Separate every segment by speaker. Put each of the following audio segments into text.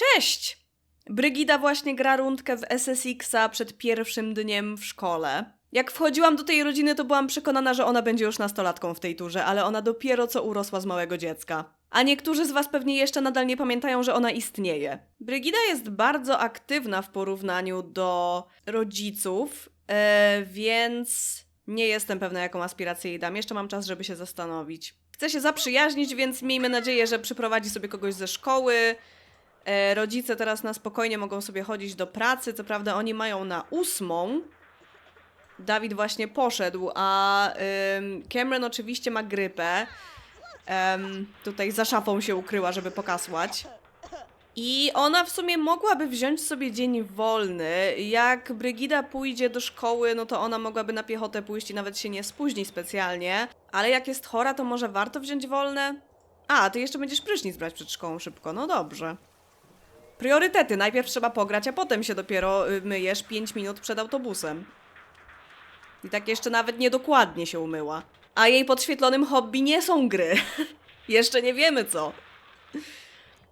Speaker 1: Cześć! Brygida właśnie gra rundkę w SSX-a przed pierwszym dniem w szkole. Jak wchodziłam do tej rodziny, to byłam przekonana, że ona będzie już nastolatką w tej turze, ale ona dopiero co urosła z małego dziecka. A niektórzy z Was pewnie jeszcze nadal nie pamiętają, że ona istnieje. Brygida jest bardzo aktywna w porównaniu do rodziców, e, więc nie jestem pewna, jaką aspirację jej dam. Jeszcze mam czas, żeby się zastanowić. Chcę się zaprzyjaźnić, więc miejmy nadzieję, że przyprowadzi sobie kogoś ze szkoły. E, rodzice teraz na spokojnie mogą sobie chodzić do pracy. Co prawda, oni mają na ósmą. Dawid właśnie poszedł, a Cameron oczywiście ma grypę. Tutaj za szafą się ukryła, żeby pokasłać. I ona w sumie mogłaby wziąć sobie dzień wolny. Jak Brygida pójdzie do szkoły, no to ona mogłaby na piechotę pójść i nawet się nie spóźni specjalnie. Ale jak jest chora, to może warto wziąć wolne? A, ty jeszcze będziesz prysznic brać przed szkołą szybko, no dobrze. Priorytety. Najpierw trzeba pograć, a potem się dopiero y, myjesz 5 minut przed autobusem. I tak jeszcze nawet niedokładnie się umyła. A jej podświetlonym hobby nie są gry. jeszcze nie wiemy co.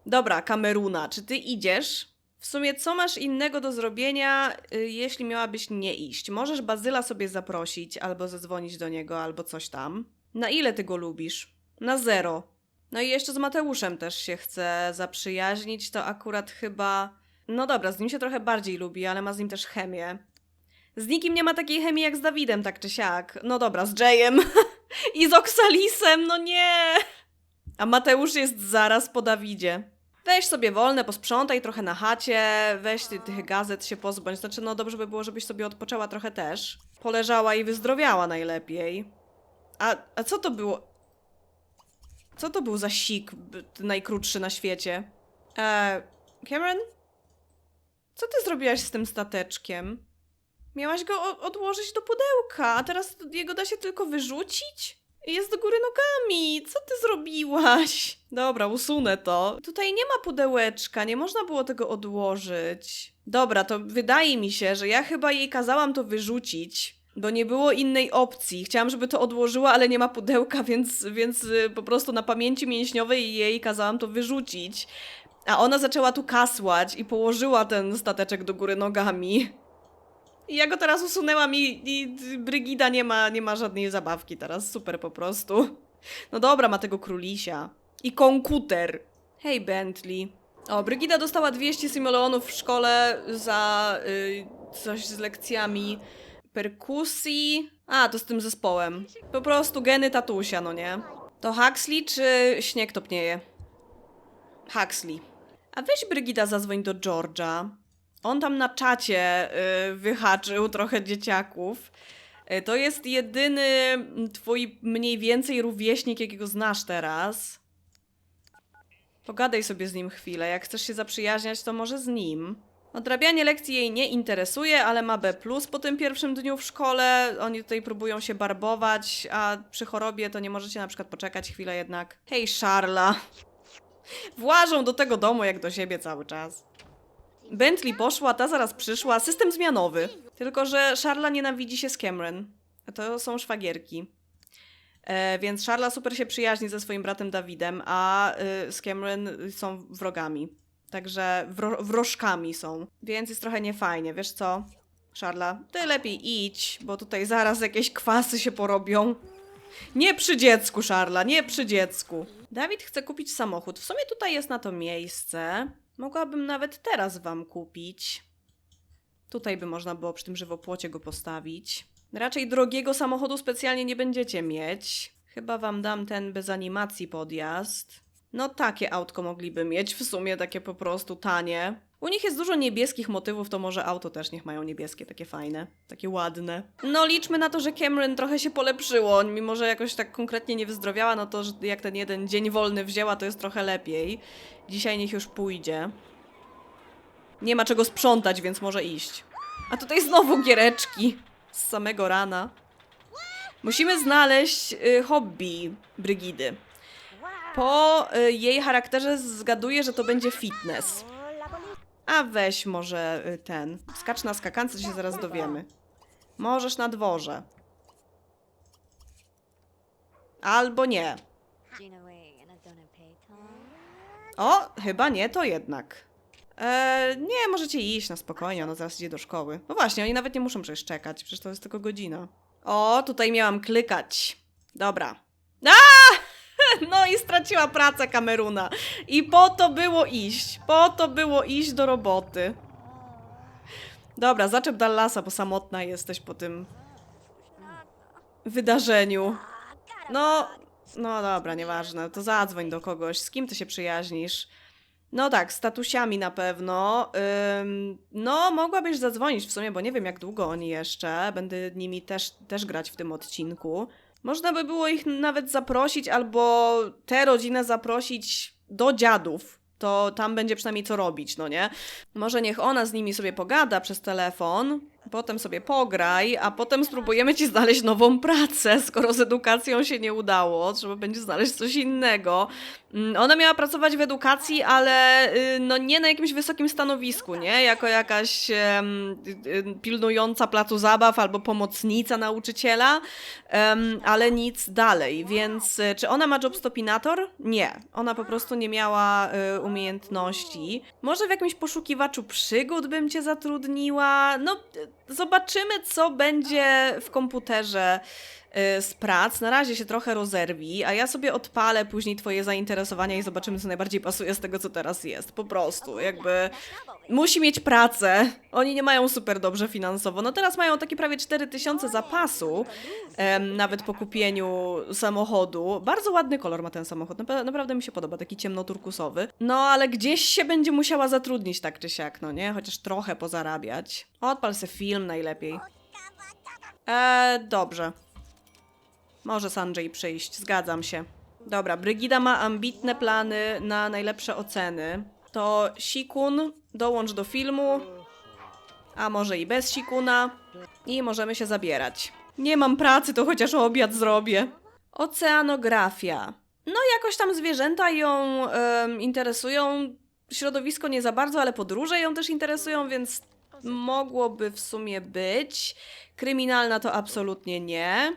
Speaker 1: Dobra, Kameruna, czy ty idziesz? W sumie, co masz innego do zrobienia, y, jeśli miałabyś nie iść? Możesz Bazyla sobie zaprosić, albo zadzwonić do niego, albo coś tam. Na ile ty go lubisz? Na zero. No i jeszcze z Mateuszem też się chce zaprzyjaźnić, to akurat chyba. No dobra, z nim się trochę bardziej lubi, ale ma z nim też chemię. Z nikim nie ma takiej chemii jak z Dawidem, tak czy siak. No dobra, z Jayem i z Oksalisem, no nie! A Mateusz jest zaraz po Dawidzie. Weź sobie wolne, posprzątaj trochę na chacie, weź ty, tych gazet się pozbądź. Znaczy, no dobrze by było, żebyś sobie odpoczęła trochę też. Poleżała i wyzdrowiała najlepiej. A, a co to było? Co to był za sik najkrótszy na świecie? Eee, Cameron? Co ty zrobiłaś z tym stateczkiem? Miałaś go odłożyć do pudełka, a teraz jego da się tylko wyrzucić? Jest do góry nogami. Co ty zrobiłaś? Dobra, usunę to. Tutaj nie ma pudełeczka, nie można było tego odłożyć. Dobra, to wydaje mi się, że ja chyba jej kazałam to wyrzucić, bo nie było innej opcji. Chciałam, żeby to odłożyła, ale nie ma pudełka, więc, więc y, po prostu na pamięci mięśniowej jej kazałam to wyrzucić. A ona zaczęła tu kasłać i położyła ten stateczek do góry nogami. I ja go teraz usunęłam i, i Brygida nie ma, nie ma żadnej zabawki teraz. Super po prostu. No dobra, ma tego królisia. I komputer. Hej, Bentley. O, Brygida dostała 200 simoleonów w szkole za y, coś z lekcjami perkusji. A, to z tym zespołem. Po prostu geny tatusia, no nie? To Huxley czy śnieg topnieje? Huxley. A weź Brygida zadzwoń do George'a. On tam na czacie y, wyhaczył trochę dzieciaków. Y, to jest jedyny twój mniej więcej rówieśnik, jakiego znasz teraz. Pogadaj sobie z nim chwilę. Jak chcesz się zaprzyjaźniać, to może z nim. Odrabianie lekcji jej nie interesuje, ale ma B po tym pierwszym dniu w szkole. Oni tutaj próbują się barbować, a przy chorobie to nie możecie na przykład poczekać chwilę jednak. Hej, Charla. Włażą do tego domu jak do siebie cały czas. Bentley poszła, ta zaraz przyszła. System zmianowy. Tylko, że Charla nienawidzi się z Cameron. To są szwagierki. E, więc Charla super się przyjaźni ze swoim bratem Dawidem, a y, z Cameron są wrogami. Także wro wrożkami są. Więc jest trochę niefajnie, wiesz co? Charla, ty lepiej idź, bo tutaj zaraz jakieś kwasy się porobią. Nie przy dziecku, Charla, nie przy dziecku. Dawid chce kupić samochód. W sumie tutaj jest na to miejsce. Mogłabym nawet teraz wam kupić. Tutaj by można było przy tym żywopłocie go postawić. Raczej drogiego samochodu specjalnie nie będziecie mieć. Chyba wam dam ten bez animacji podjazd. No takie autko mogliby mieć, w sumie takie po prostu tanie. U nich jest dużo niebieskich motywów, to może auto też niech mają niebieskie, takie fajne, takie ładne. No liczmy na to, że Cameron trochę się polepszyło, mimo że jakoś tak konkretnie nie wyzdrowiała, no to jak ten jeden dzień wolny wzięła, to jest trochę lepiej. Dzisiaj niech już pójdzie. Nie ma czego sprzątać, więc może iść. A tutaj znowu giereczki z samego rana. Musimy znaleźć y, hobby Brygidy. Po y, jej charakterze zgaduję, że to będzie fitness. A weź może y, ten. Skacz na skakance, to się zaraz dowiemy. Możesz na dworze. Albo nie. O, chyba nie, to jednak. E, nie, możecie iść na spokojnie, ona zaraz idzie do szkoły. No właśnie, oni nawet nie muszą przecież czekać, przecież to jest tylko godzina. O, tutaj miałam klikać. Dobra. A! No i straciła pracę Kameruna. I po to było iść. Po to było iść do roboty. Dobra, zaczep Dallasa, bo samotna jesteś po tym wydarzeniu. No, no dobra, nieważne. To zadzwoń do kogoś. Z kim ty się przyjaźnisz? No tak, z tatusiami na pewno. Ym, no, mogłabyś zadzwonić w sumie, bo nie wiem jak długo oni jeszcze. Będę nimi też, też grać w tym odcinku. Można by było ich nawet zaprosić, albo tę rodzinę zaprosić do dziadów. To tam będzie przynajmniej co robić, no nie? Może niech ona z nimi sobie pogada przez telefon, potem sobie pograj, a potem spróbujemy ci znaleźć nową pracę, skoro z edukacją się nie udało, trzeba będzie znaleźć coś innego. Mm, Ona miała pracować w edukacji, ale y, no nie na jakimś wysokim stanowisku, nie? Jako jakaś y, pilnująca placu zabaw albo pomocnica nauczyciela, em, ale nic dalej. Więc czy ona ma job stopinator? Nie. Ona po prostu nie miała umiejętności. Może w jakimś poszukiwaczu przygód bym cię zatrudniła? No, zobaczymy, co będzie w komputerze z prac. Na razie się trochę rozerwi, a ja sobie odpalę później twoje zainteresowania i zobaczymy, co najbardziej pasuje z tego, co teraz jest. Po prostu, jakby musi mieć pracę. Oni nie mają super dobrze finansowo. No teraz mają takie prawie 4000 zapasu, em, nawet po kupieniu samochodu. Bardzo ładny kolor ma ten samochód, Napa- naprawdę mi się podoba, taki ciemnoturkusowy. No ale gdzieś się będzie musiała zatrudnić tak czy siak, no nie? Chociaż trochę pozarabiać. Odpal se film najlepiej. Eee, dobrze. Może Sanjay przyjść, zgadzam się. Dobra, Brygida ma ambitne plany na najlepsze oceny. To Sikun, dołącz do filmu. A może i bez Sikuna. I możemy się zabierać. Nie mam pracy, to chociaż obiad zrobię. Oceanografia. No, jakoś tam zwierzęta ją em, interesują. Środowisko nie za bardzo, ale podróże ją też interesują, więc mogłoby w sumie być. Kryminalna to absolutnie nie.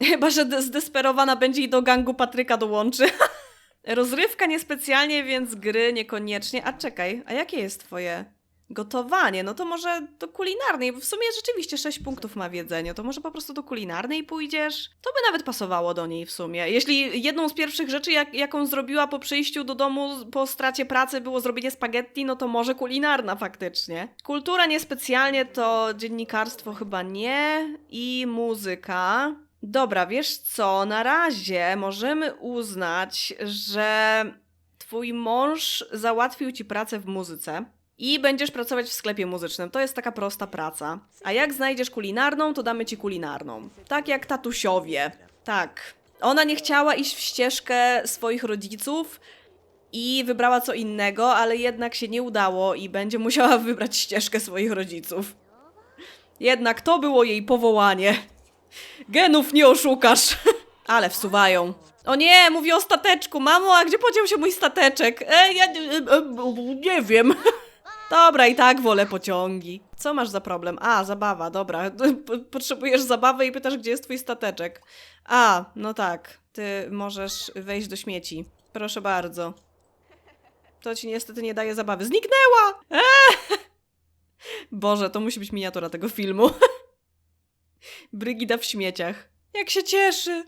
Speaker 1: Chyba, że de- zdesperowana będzie i do gangu Patryka dołączy. Rozrywka niespecjalnie, więc gry niekoniecznie. A czekaj, a jakie jest twoje gotowanie? No to może do kulinarnej, bo w sumie rzeczywiście 6 punktów ma w jedzeniu. To może po prostu do kulinarnej pójdziesz? To by nawet pasowało do niej w sumie. Jeśli jedną z pierwszych rzeczy, jak, jaką zrobiła po przyjściu do domu po stracie pracy było zrobienie spaghetti, no to może kulinarna faktycznie. Kultura niespecjalnie to dziennikarstwo chyba nie i muzyka. Dobra, wiesz co, na razie możemy uznać, że twój mąż załatwił ci pracę w muzyce i będziesz pracować w sklepie muzycznym. To jest taka prosta praca. A jak znajdziesz kulinarną, to damy ci kulinarną. Tak jak tatusiowie. Tak. Ona nie chciała iść w ścieżkę swoich rodziców i wybrała co innego, ale jednak się nie udało i będzie musiała wybrać ścieżkę swoich rodziców. Jednak to było jej powołanie. Genów nie oszukasz. Ale wsuwają. O nie, mówię o stateczku. Mamo, a gdzie podział się mój stateczek? E, ja e, e, nie wiem. Dobra, i tak wolę pociągi. Co masz za problem? A, zabawa, dobra. Potrzebujesz zabawy i pytasz, gdzie jest twój stateczek. A, no tak. Ty możesz wejść do śmieci. Proszę bardzo. To ci niestety nie daje zabawy. Zniknęła! Eee! Boże, to musi być miniatura tego filmu. Brygida w śmieciach. Jak się cieszy!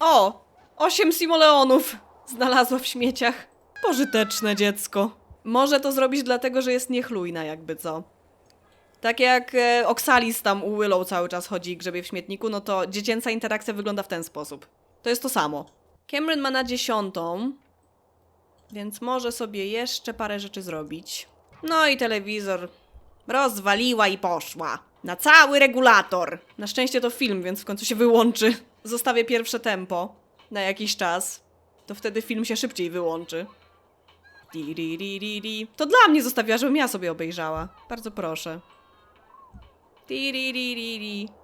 Speaker 1: O! Osiem simoleonów znalazła w śmieciach. Pożyteczne dziecko. Może to zrobić dlatego, że jest niechlujna, jakby co. Tak jak e, Oxalis tam u Willow cały czas chodzi i grzebie w śmietniku, no to dziecięca interakcja wygląda w ten sposób. To jest to samo. Cameron ma na dziesiątą, więc może sobie jeszcze parę rzeczy zrobić. No i telewizor rozwaliła i poszła. Na cały regulator. Na szczęście to film, więc w końcu się wyłączy. Zostawię pierwsze tempo na jakiś czas. To wtedy film się szybciej wyłączy. To dla mnie zostawiła, żebym ja sobie obejrzała. Bardzo proszę. Di,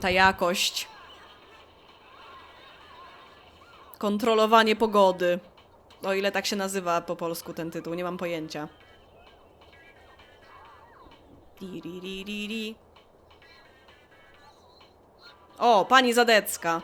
Speaker 1: ta jakość. Kontrolowanie pogody. O ile tak się nazywa po polsku ten tytuł, nie mam pojęcia. O, pani Zadecka.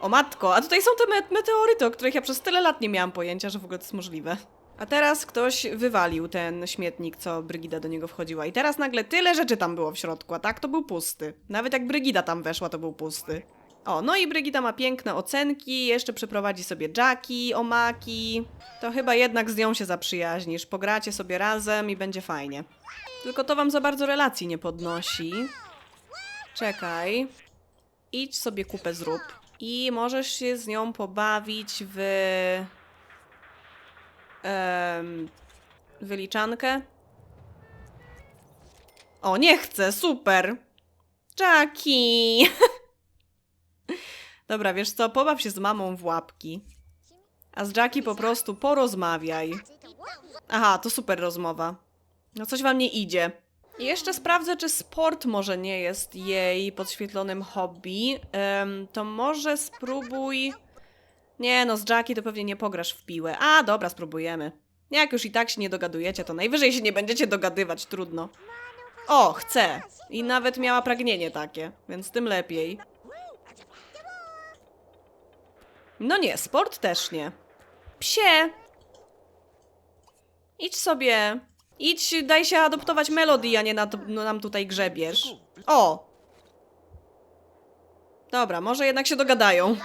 Speaker 1: O matko, a tutaj są te me- meteoryty, o których ja przez tyle lat nie miałam pojęcia, że w ogóle to jest możliwe. A teraz ktoś wywalił ten śmietnik, co Brygida do niego wchodziła. I teraz nagle tyle rzeczy tam było w środku, a tak to był pusty. Nawet jak Brygida tam weszła, to był pusty. O, no i Brygida ma piękne ocenki, jeszcze przeprowadzi sobie Jackie, Omaki. To chyba jednak z nią się zaprzyjaźnisz. Pogracie sobie razem i będzie fajnie. Tylko to wam za bardzo relacji nie podnosi. Czekaj. Idź sobie kupę zrób. I możesz się z nią pobawić w... em, wyliczankę. O, nie chcę, super! Jackie! Dobra, wiesz co, pobaw się z mamą w łapki. A z Jackie po prostu porozmawiaj. Aha, to super rozmowa. No coś wam nie idzie. I jeszcze sprawdzę, czy sport może nie jest jej podświetlonym hobby. Em, to może spróbuj... Nie no, z Jackie to pewnie nie pograsz w piłę. A, dobra, spróbujemy. Jak już i tak się nie dogadujecie, to najwyżej się nie będziecie dogadywać, trudno. O, chcę. I nawet miała pragnienie takie, więc tym lepiej. No nie, sport też nie. Psie! Idź sobie. Idź, daj się adoptować Melody, a nie na to, no, nam tutaj grzebiesz. O! Dobra, może jednak się dogadają.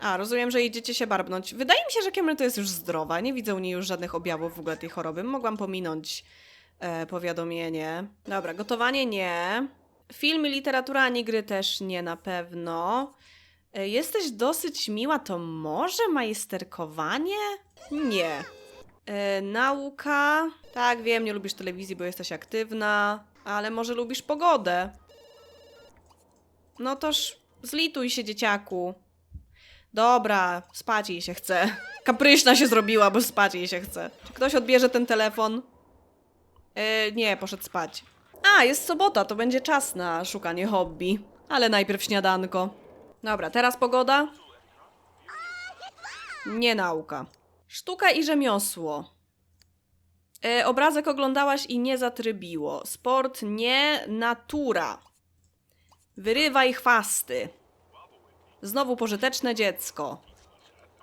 Speaker 1: A, rozumiem, że idziecie się barbnąć. Wydaje mi się, że Cameron to jest już zdrowa. Nie widzę u niej już żadnych objawów w ogóle tej choroby. Mogłam pominąć e, powiadomienie. Dobra, gotowanie nie. Film i literatura ani gry też nie na pewno. E, Jesteś dosyć miła, to może majsterkowanie? Nie. E, nauka. Tak, wiem, nie lubisz telewizji, bo jesteś aktywna, ale może lubisz pogodę. No toż zlituj się, dzieciaku. Dobra, spać jej się chce. Kapryśna się zrobiła, bo spać jej się chce. Czy ktoś odbierze ten telefon? E, nie, poszedł spać. A, jest sobota, to będzie czas na szukanie hobby. Ale najpierw śniadanko. Dobra, teraz pogoda? Nie nauka. Sztuka i rzemiosło. E, obrazek oglądałaś i nie zatrybiło. Sport nie, natura. Wyrywaj chwasty. Znowu pożyteczne dziecko.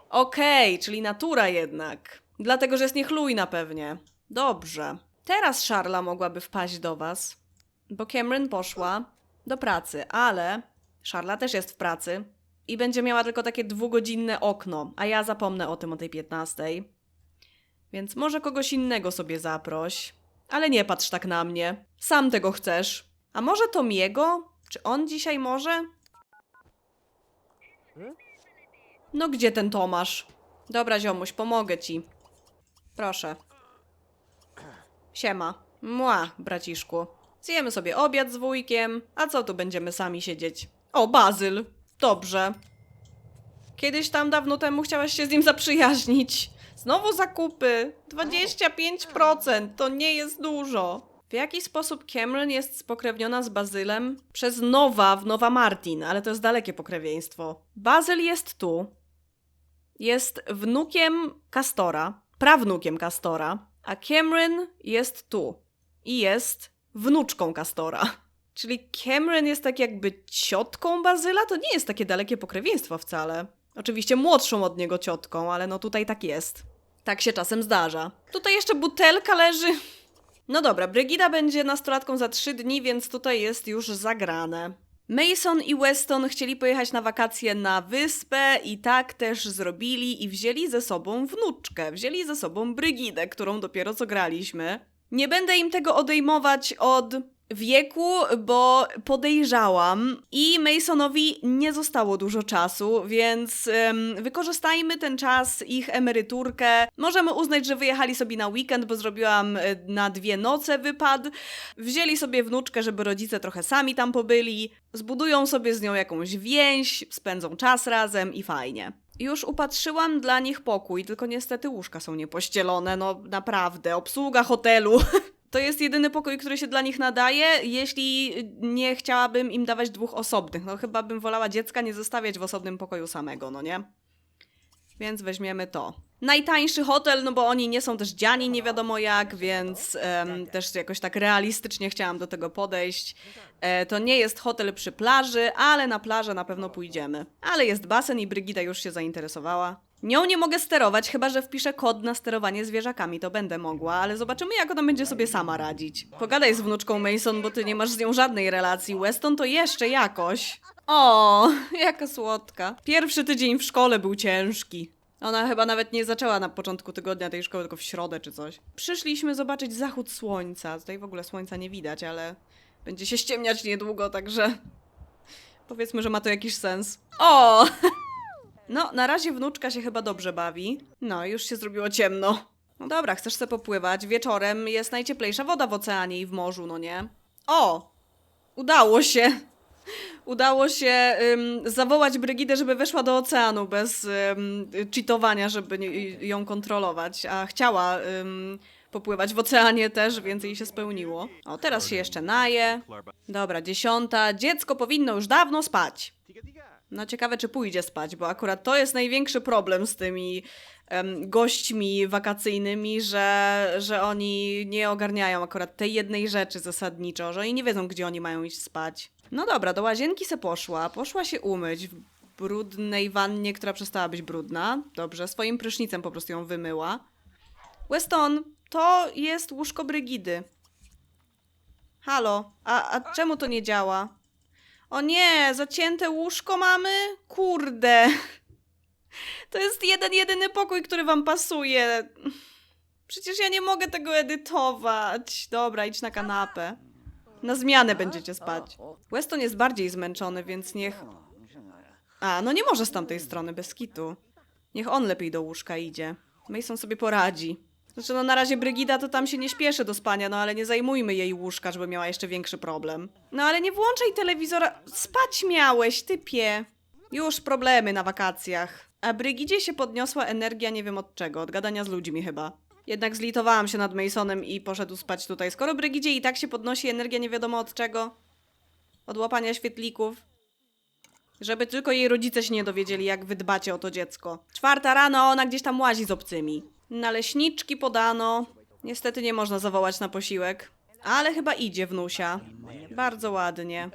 Speaker 1: Okej, czyli natura jednak. Dlatego, że jest niechlujna pewnie. Dobrze. Teraz Szarla mogłaby wpaść do was, bo Cameron poszła do pracy, ale Szarla też jest w pracy i będzie miała tylko takie dwugodzinne okno, a ja zapomnę o tym o tej 15. Więc może kogoś innego sobie zaproś. Ale nie patrz tak na mnie. Sam tego chcesz. A może Tomiego? Czy on dzisiaj może? No gdzie ten Tomasz? Dobra, ziomuś, pomogę ci. Proszę. Siema. Mła, braciszku. Zjemy sobie obiad z wujkiem, a co tu będziemy sami siedzieć? O, Bazyl. Dobrze. Kiedyś tam dawno temu chciałaś się z nim zaprzyjaźnić. Znowu zakupy. 25% to nie jest dużo. W jaki sposób Cameron jest spokrewniona z Bazylem? Przez Nowa w Nowa Martin, ale to jest dalekie pokrewieństwo. Bazyl jest tu. Jest wnukiem Castora, prawnukiem Castora, a Cameron jest tu. I jest wnuczką Castora. Czyli Cameron jest tak jakby ciotką Bazyla? To nie jest takie dalekie pokrewieństwo wcale. Oczywiście młodszą od niego ciotką, ale no tutaj tak jest. Tak się czasem zdarza. Tutaj jeszcze butelka leży. No dobra, Brygida będzie nastolatką za trzy dni, więc tutaj jest już zagrane. Mason i Weston chcieli pojechać na wakacje na wyspę i tak też zrobili i wzięli ze sobą wnuczkę. Wzięli ze sobą Brygidę, którą dopiero co graliśmy. Nie będę im tego odejmować od wieku, bo podejrzałam i Masonowi nie zostało dużo czasu, więc em, wykorzystajmy ten czas, ich emeryturkę. Możemy uznać, że wyjechali sobie na weekend, bo zrobiłam e, na dwie noce wypad. Wzięli sobie wnuczkę, żeby rodzice trochę sami tam pobyli, zbudują sobie z nią jakąś więź, spędzą czas razem i fajnie. Już upatrzyłam dla nich pokój, tylko niestety łóżka są niepościelone, no naprawdę, obsługa hotelu. To jest jedyny pokój, który się dla nich nadaje, jeśli nie chciałabym im dawać dwóch osobnych. No chyba bym wolała dziecka nie zostawiać w osobnym pokoju samego, no nie? Więc weźmiemy to. najtańszy hotel, no bo oni nie są też dziani nie wiadomo jak, więc em, też jakoś tak realistycznie chciałam do tego podejść. E, to nie jest hotel przy plaży, ale na plażę na pewno pójdziemy. Ale jest basen i Brygida już się zainteresowała. Nią nie mogę sterować, chyba że wpiszę kod na sterowanie zwierzakami, to będę mogła, ale zobaczymy jak ona będzie sobie sama radzić. Pogadaj z wnuczką Mason, bo ty nie masz z nią żadnej relacji. Weston to jeszcze jakoś. O, jaka słodka. Pierwszy tydzień w szkole był ciężki. Ona chyba nawet nie zaczęła na początku tygodnia tej szkoły, tylko w środę czy coś. Przyszliśmy zobaczyć zachód słońca. Tutaj w ogóle słońca nie widać, ale będzie się ściemniać niedługo, także powiedzmy, że ma to jakiś sens. O! No, na razie wnuczka się chyba dobrze bawi. No, już się zrobiło ciemno. No dobra, chcesz sobie popływać. Wieczorem jest najcieplejsza woda w oceanie i w morzu, no nie? O! Udało się! Udało się ym, zawołać Brygidę, żeby weszła do oceanu bez ym, cheatowania, żeby nie, ją kontrolować, a chciała ym, popływać w oceanie też, więc jej się spełniło. O, teraz się jeszcze naje. Dobra, dziesiąta. Dziecko powinno już dawno spać. No ciekawe, czy pójdzie spać, bo akurat to jest największy problem z tymi em, gośćmi wakacyjnymi, że, że oni nie ogarniają akurat tej jednej rzeczy zasadniczo, że oni nie wiedzą, gdzie oni mają iść spać. No dobra, do łazienki se poszła, poszła się umyć w brudnej wannie, która przestała być brudna. Dobrze, swoim prysznicem po prostu ją wymyła. Weston, to jest łóżko Brygidy. Halo, a, a czemu to nie działa? O nie, zacięte łóżko mamy? Kurde. To jest jeden, jedyny pokój, który wam pasuje. Przecież ja nie mogę tego edytować. Dobra, idź na kanapę. Na zmianę będziecie spać. Weston jest bardziej zmęczony, więc niech... A, no nie może z tamtej strony, bez kitu. Niech on lepiej do łóżka idzie. Mason sobie poradzi. Znaczy, no na razie Brygida to tam się nie śpieszy do spania, no ale nie zajmujmy jej łóżka, żeby miała jeszcze większy problem. No ale nie włączaj telewizora. Spać miałeś, typie. Już problemy na wakacjach. A Brygidzie się podniosła energia nie wiem od czego, od gadania z ludźmi chyba. Jednak zlitowałam się nad Masonem i poszedł spać tutaj. Skoro Brygidzie i tak się podnosi energia nie wiadomo od czego, od łapania świetlików, żeby tylko jej rodzice się nie dowiedzieli, jak wy dbacie o to dziecko. Czwarta rano, ona gdzieś tam łazi z obcymi. Naleśniczki podano. Niestety nie można zawołać na posiłek. Ale chyba idzie wnusia. Bardzo ładnie.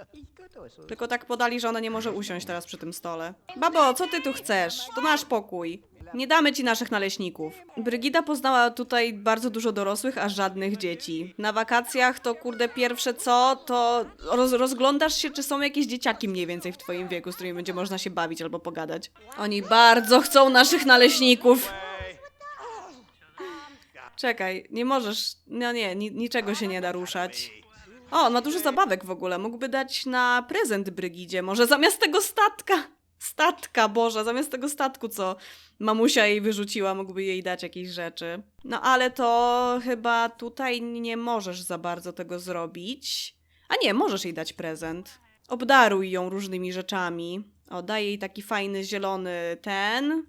Speaker 1: Tylko tak podali, że ona nie może usiąść teraz przy tym stole. Babo, co ty tu chcesz? To nasz pokój. Nie damy ci naszych naleśników. Brygida poznała tutaj bardzo dużo dorosłych, a żadnych dzieci. Na wakacjach to kurde pierwsze co, to roz, rozglądasz się, czy są jakieś dzieciaki mniej więcej w twoim wieku, z którymi będzie można się bawić albo pogadać. Oni bardzo chcą naszych naleśników. Czekaj, nie możesz. No nie, ni niczego się nie da ruszać. O, ma dużo zabawek w ogóle. Mógłby dać na prezent Brygidzie. Może zamiast tego statka. Statka, Boże, zamiast tego statku, co mamusia jej wyrzuciła, mógłby jej dać jakieś rzeczy. No ale to chyba tutaj nie możesz za bardzo tego zrobić. A nie, możesz jej dać prezent. Obdaruj ją różnymi rzeczami. O, daj jej taki fajny, zielony ten.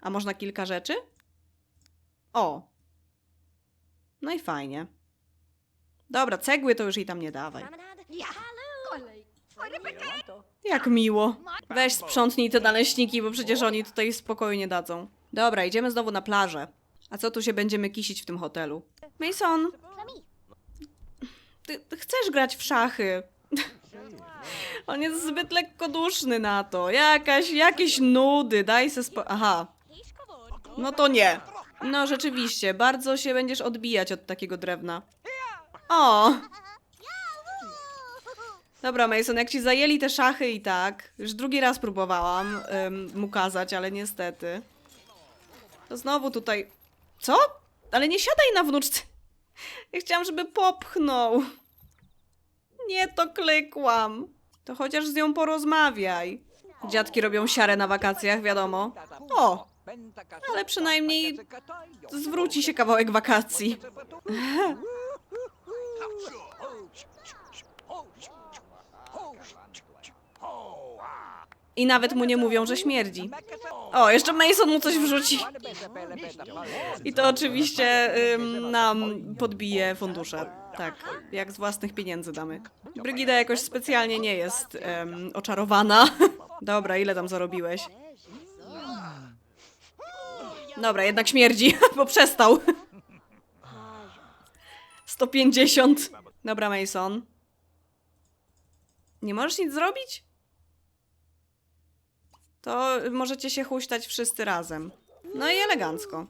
Speaker 1: A można kilka rzeczy? O, no i fajnie. Dobra, cegły to już jej tam nie dawaj. Jak miło. Weź sprzątnij te naleśniki, bo przecież oni tutaj spokoju nie dadzą. Dobra, idziemy znowu na plażę. A co tu się będziemy kisić w tym hotelu? Mason! Ty, ty chcesz grać w szachy. On jest zbyt lekkoduszny na to. Jakaś, jakieś nudy, daj se spo... Aha, no to nie. No rzeczywiście, bardzo się będziesz odbijać od takiego drewna. O! Dobra, Mason, jak ci zajęli te szachy i tak, już drugi raz próbowałam ym, mu kazać, ale niestety. To znowu tutaj... Co? Ale nie siadaj na wnuczce. Ja chciałam, żeby popchnął. Nie, to klikłam. To chociaż z nią porozmawiaj. Dziadki robią siarę na wakacjach, wiadomo. O, ale przynajmniej zwróci się kawałek wakacji. I nawet mu nie mówią, że śmierdzi. O, jeszcze Mason mu coś wrzuci. I to oczywiście ym, nam podbije fundusze. Tak, jak z własnych pieniędzy damy. Brygida jakoś specjalnie nie jest ym, oczarowana. Dobra, ile tam zarobiłeś? Dobra, jednak śmierdzi, bo przestał. 150. Dobra, Mason. Nie możesz nic zrobić? To możecie się huśtać wszyscy razem. No i elegancko.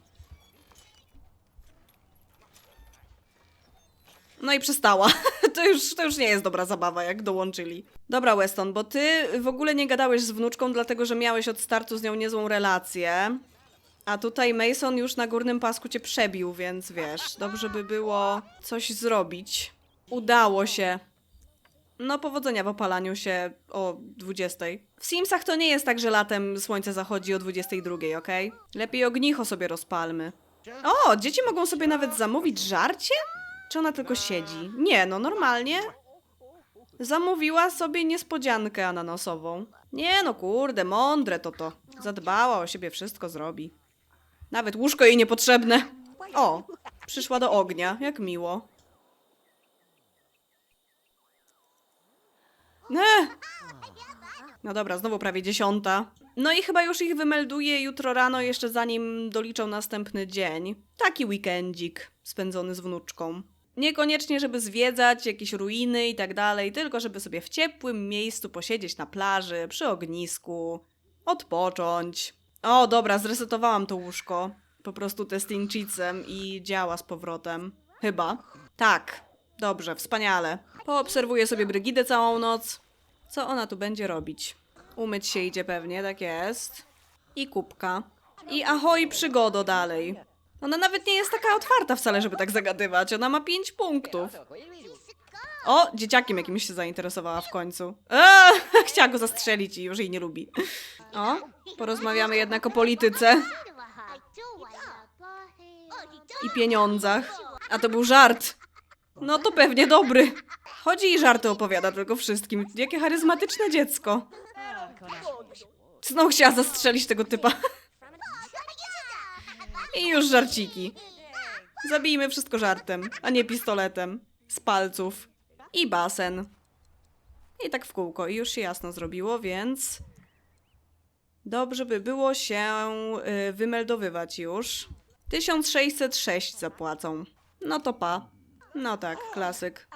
Speaker 1: No i przestała. To już, to już nie jest dobra zabawa, jak dołączyli. Dobra, Weston, bo ty w ogóle nie gadałeś z wnuczką, dlatego że miałeś od startu z nią niezłą relację. A tutaj Mason już na górnym pasku cię przebił, więc wiesz, dobrze by było coś zrobić. Udało się. No, powodzenia w opalaniu się o 20. W Simsach to nie jest tak, że latem słońce zachodzi o 22, okej? Lepiej ognicho sobie rozpalmy. O, dzieci mogą sobie nawet zamówić żarcie? Czy ona tylko siedzi? Nie, no normalnie. Zamówiła sobie niespodziankę ananasową. Nie no, kurde, mądre to to. Zadbała o siebie, wszystko zrobi. Nawet łóżko jej niepotrzebne. O, przyszła do ognia, jak miło. Ne. No dobra, znowu prawie dziesiąta. No i chyba już ich wymelduje jutro rano, jeszcze zanim doliczą następny dzień. Taki weekendzik spędzony z wnuczką. Niekoniecznie, żeby zwiedzać jakieś ruiny i tak dalej, tylko żeby sobie w ciepłym miejscu posiedzieć na plaży, przy ognisku, odpocząć. O, dobra, zresetowałam to łóżko. Po prostu testing i działa z powrotem. Chyba. Tak. Dobrze, wspaniale. Poobserwuję sobie Brygidę całą noc. Co ona tu będzie robić? Umyć się idzie pewnie, tak jest. I kubka. I ahoj przygodo dalej. Ona nawet nie jest taka otwarta wcale, żeby tak zagadywać. Ona ma pięć punktów. O, dzieciakiem jakimś się zainteresowała w końcu. Eee, chciała go zastrzelić i już jej nie lubi. O, porozmawiamy jednak o polityce i pieniądzach. A to był żart. No to pewnie dobry. Chodzi i żarty opowiada tylko wszystkim. Jakie charyzmatyczne dziecko. Znowu chciała zastrzelić tego typa. I już żarciki. Zabijmy wszystko żartem, a nie pistoletem. Z palców. I basen. I tak w kółko. I już się jasno zrobiło, więc... Dobrze by było się y, wymeldowywać już. 1606 zapłacą. No to pa. No tak, klasyk.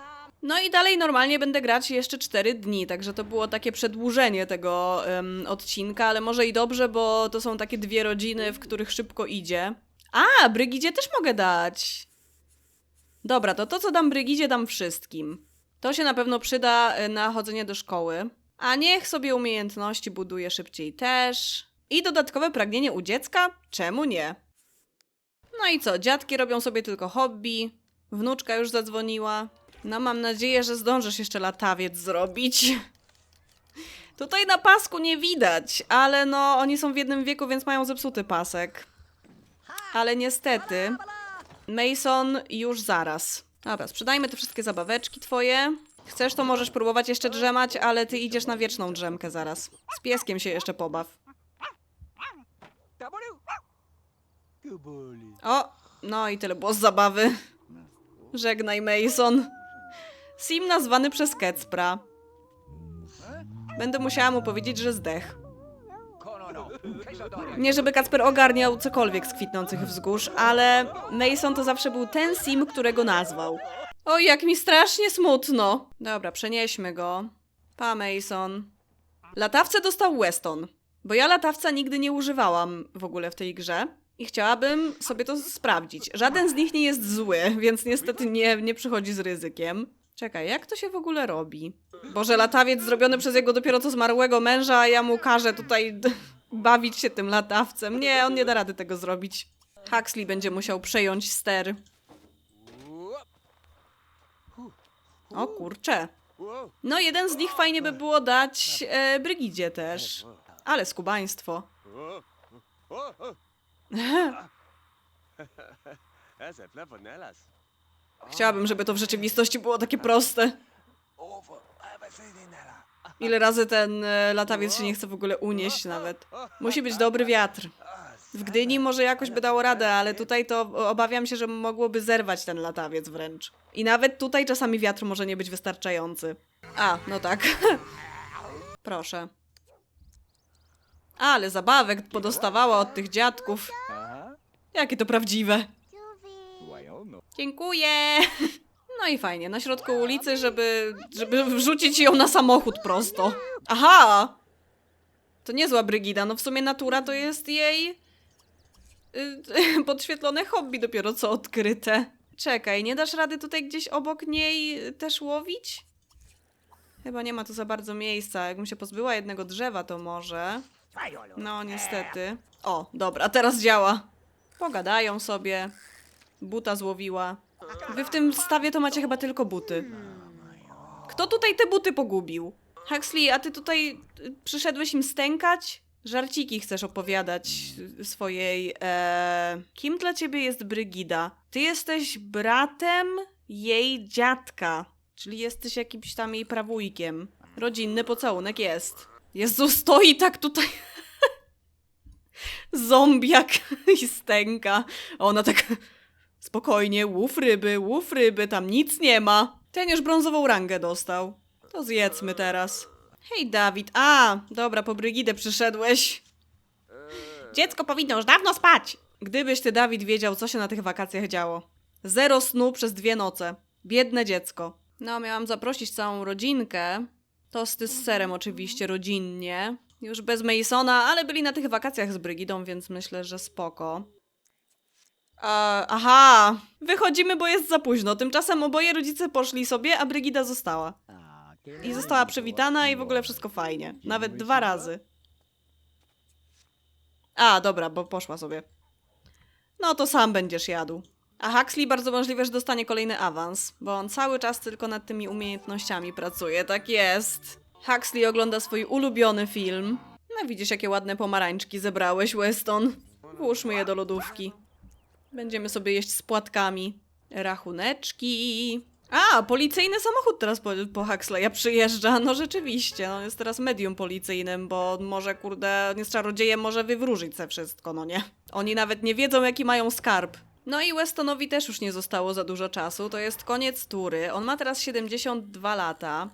Speaker 1: No i dalej normalnie będę grać jeszcze 4 dni, także to było takie przedłużenie tego em, odcinka, ale może i dobrze, bo to są takie dwie rodziny, w których szybko idzie. A, Brygidzie też mogę dać. Dobra, to to, co dam Brygidzie, dam wszystkim. To się na pewno przyda y, na chodzenie do szkoły. A niech sobie umiejętności buduje szybciej też. I dodatkowe pragnienie u dziecka? Czemu nie? No i co, dziadki robią sobie tylko hobby. Wnuczka już zadzwoniła. No mam nadzieję, że zdążysz jeszcze latawiec zrobić. Tutaj na pasku nie widać, ale no oni są w jednym wieku, więc mają zepsuty pasek. Ale niestety Mason już zaraz. Dobra, sprzedajmy te wszystkie zabaweczki twoje. Chcesz, to możesz próbować jeszcze drzemać, ale ty idziesz na wieczną drzemkę zaraz. Z pieskiem się jeszcze pobaw. O, no i tyle było z zabawy. Żegnaj, Mason. Sim nazwany przez Kecpra. Będę musiała mu powiedzieć, że zdech. Nie, żeby Kacper ogarniał cokolwiek z kwitnących wzgórz, ale Mason to zawsze był ten Sim, którego nazwał. Oj, jak mi strasznie smutno. Dobra, przenieśmy go. Pa, Mason. Latawcę dostał Weston, bo ja latawca nigdy nie używałam w ogóle w tej grze i chciałabym sobie to sprawdzić. Żaden z nich nie jest zły, więc niestety nie, nie przychodzi z ryzykiem. Czekaj, jak to się w ogóle robi? Boże, latawiec zrobiony przez jego dopiero co zmarłego męża, a ja mu każę tutaj bawić się tym latawcem. Nie, on nie da rady tego zrobić. Huxley będzie musiał przejąć ster. O kurcze. No, jeden z nich fajnie by było dać e, Brygidzie też. Ale skubaństwo. Chciałabym, żeby to w rzeczywistości było takie proste. Ile razy ten e, latawiec się nie chce w ogóle unieść nawet. Musi być dobry wiatr. W Gdyni może jakoś by dało radę, ale tutaj to obawiam się, że mogłoby zerwać ten latawiec wręcz. I nawet tutaj czasami wiatr może nie być wystarczający. A, no tak. Proszę. Ale zabawek podostawała od tych dziadków. Jakie to prawdziwe. Dziękuję. No i fajnie, na środku ulicy, żeby, żeby wrzucić ją na samochód prosto. Aha! To niezła Brygida, no w sumie natura to jest jej y, podświetlone hobby dopiero co odkryte. Czekaj, nie dasz rady tutaj gdzieś obok niej też łowić? Chyba nie ma tu za bardzo miejsca. Jakbym się pozbyła jednego drzewa, to może. No, niestety. O, dobra, teraz działa. Pogadają sobie. Buta złowiła. Wy w tym stawie to macie chyba tylko buty. Kto tutaj te buty pogubił? Huxley, a ty tutaj y, przyszedłeś im stękać? Żarciki chcesz opowiadać swojej. E... Kim dla ciebie jest Brygida? Ty jesteś bratem jej dziadka, czyli jesteś jakimś tam jej prawujkiem. Rodzinny pocałunek jest. Jezu, stoi tak tutaj. Zombiak i stęka. Ona tak. Spokojnie, łów ryby, łów ryby, tam nic nie ma. Ten już brązową rangę dostał. To zjedzmy teraz. Hej, Dawid. A, dobra, po Brygidę przyszedłeś. Dziecko powinno już dawno spać. Gdybyś ty, Dawid, wiedział, co się na tych wakacjach działo. Zero snu przez dwie noce. Biedne dziecko. No, miałam zaprosić całą rodzinkę. Tosty z serem oczywiście, rodzinnie. Już bez Masona, ale byli na tych wakacjach z Brygidą, więc myślę, że spoko. E, aha, wychodzimy, bo jest za późno. Tymczasem oboje rodzice poszli sobie, a Brygida została. I została przywitana i w ogóle wszystko fajnie. Nawet dwa razy. A, dobra, bo poszła sobie. No to sam będziesz jadł. A Huxley bardzo możliwe, że dostanie kolejny awans, bo on cały czas tylko nad tymi umiejętnościami pracuje, tak jest. Huxley ogląda swój ulubiony film. No widzisz, jakie ładne pomarańczki zebrałeś, Weston. Włóżmy je do lodówki. Będziemy sobie jeść z płatkami. Rachuneczki. A, policyjny samochód teraz po, po Huxleya przyjeżdża. No rzeczywiście, no jest teraz medium policyjnym, bo może, kurde, nie z czarodziejem może wywróżyć se wszystko, no nie? Oni nawet nie wiedzą, jaki mają skarb. No i Westonowi też już nie zostało za dużo czasu. To jest koniec tury. On ma teraz 72 lata.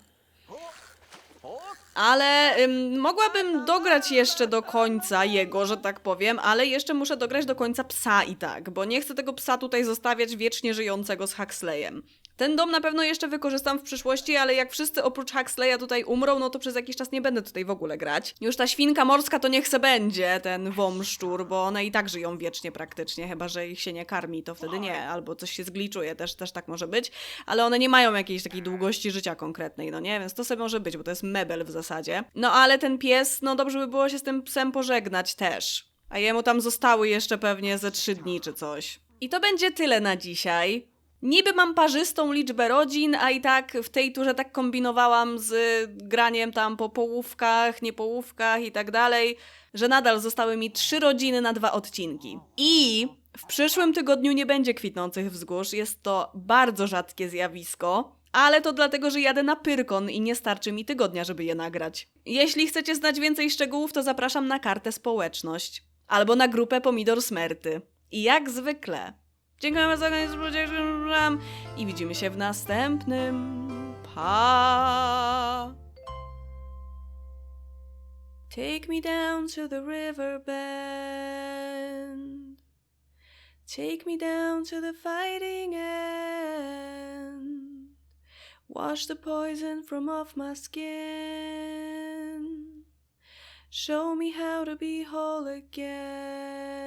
Speaker 1: Ale ym, mogłabym dograć jeszcze do końca jego, że tak powiem, ale jeszcze muszę dograć do końca psa i tak, bo nie chcę tego psa tutaj zostawiać wiecznie żyjącego z Huxleyem. Ten dom na pewno jeszcze wykorzystam w przyszłości, ale jak wszyscy oprócz Huxleya tutaj umrą, no to przez jakiś czas nie będę tutaj w ogóle grać. Już ta świnka morska to niech se będzie, ten wąszczur, bo one i tak żyją wiecznie praktycznie, chyba że ich się nie karmi, to wtedy nie, albo coś się zgliczuje, też, też tak może być, ale one nie mają jakiejś takiej długości życia konkretnej, no nie, więc to sobie może być, bo to jest mebel w zasadzie. No ale ten pies, no dobrze by było się z tym psem pożegnać też. A jemu tam zostały jeszcze pewnie ze trzy dni czy coś. I to będzie tyle na dzisiaj. Niby mam parzystą liczbę rodzin, a i tak w tej turze tak kombinowałam z graniem tam po połówkach, niepołówkach i tak dalej, że nadal zostały mi trzy rodziny na dwa odcinki. I w przyszłym tygodniu nie będzie kwitnących wzgórz, jest to bardzo rzadkie zjawisko. Ale to dlatego, że jadę na Pyrkon i nie starczy mi tygodnia, żeby je nagrać. Jeśli chcecie znać więcej szczegółów, to zapraszam na kartę społeczność. Albo na grupę Pomidor Smerty. I jak zwykle. Dziękuję za oglądanie i widzimy się w następnym. Pa! Take me down to the river bend. Take me down to the fighting end. Wash the poison from off my skin. Show me how to be whole again.